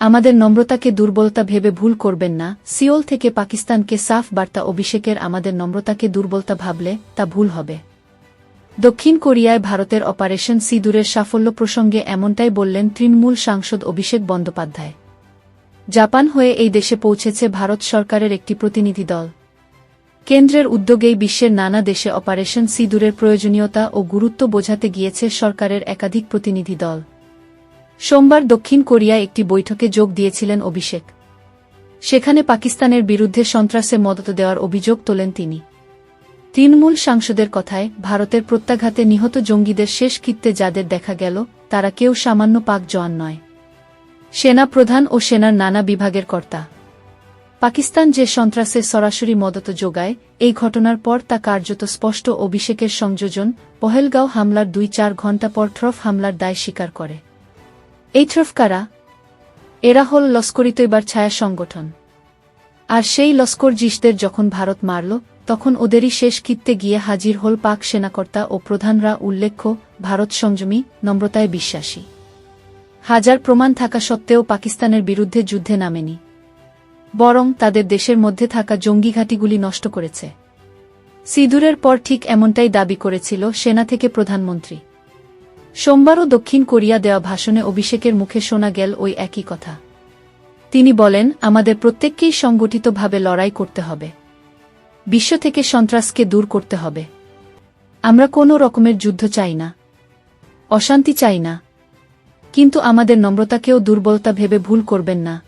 আমাদের নম্রতাকে দুর্বলতা ভেবে ভুল করবেন না। সিওল থেকে পাকিস্তানকে সাফ বার্তা অভিষেকের আমাদের নম্রতাকে দুর্বলতা ভাবলে তা ভুল হবে। দক্ষিণ কোরিয়ায় ভারতের অপারেশন সিঁদুরের সাফল্য প্রসঙ্গে এমনটাই বললেন তৃণমূল সাংসদ অভিষেক বন্দ্যোপাধ্যায়। জাপান হয়ে এই দেশে পৌঁছেছে ভারত সরকারের একটি প্রতিনিধি দল। কেন্দ্রের উদ্যোগেই বিশ্বের নানা দেশে অপারেশন সিঁদুরের প্রয়োজনীয়তা ও গুরুত্ব বোঝাতে গিয়েছে সরকারের একাধিক প্রতিনিধি দল। সোমবার দক্ষিণ কোরিয়ায় একটি বৈঠকে যোগ দিয়েছিলেন অভিষেক। সেখানে পাকিস্তানের বিরুদ্ধে সন্ত্রাসে মদত দেওয়ার অভিযোগ তোলেন তিনি। তৃণমূল সাংসদের কথায়, ভারতের প্রত্যাঘাতে নিহত জঙ্গিদের শেষ কৃত্যে যাদের দেখা গেল, তারা কেউ সামান্য পাক জওয়ান নয়। সেনা প্রধান ও সেনার নানা বিভাগের কর্তা। পাকিস্তান যে সন্ত্রাসে সরাসরি মদত যোগায়, এই ঘটনার পর তা কার্যত স্পষ্ট অভিষেকের সংযোজন, পহেলগাঁও হামলার দুই চার ঘণ্টা পর ট্রফ হামলার দায় স্বীকার করে। এই ট্রফ কারা? এরা হল লস্করি তৈবার ছায়া সংগঠন। আর সেই লস্কর জিসদের যখন ভারত মারল, তখন ওদেরই শেষ কৃত্যে গিয়ে হাজির হল পাক সেনাকর্তা ও প্রধানরা উল্লেখ্য, ভারত সংযমী, নম্রতায় বিশ্বাসী। হাজার প্রমাণ থাকা সত্ত্বেও পাকিস্তানের বিরুদ্ধে যুদ্ধে নামেনি। বরং তাদের দেশের মধ্যে থাকা জঙ্গি ঘাঁটিগুলি নষ্ট করেছে। সিঁদুরের পর ঠিক এমনটাই দাবি করেছিল সেনা থেকে প্রধানমন্ত্রী। সোমবারও দক্ষিণ কোরিয়া দেওয়া ভাষণে অভিষেকের মুখে শোনা গেল ওই একই কথা। তিনি বলেন, আমাদের প্রত্যেককেই সংগঠিতভাবে লড়াই করতে হবে। বিশ্ব থেকে সন্ত্রাসকে দূর করতে হবে। আমরা কোনো রকমের যুদ্ধ চাই না। অশান্তি চাই না। কিন্তু আমাদের নম্রতাকেও দুর্বলতা ভেবে ভুল করবেন না।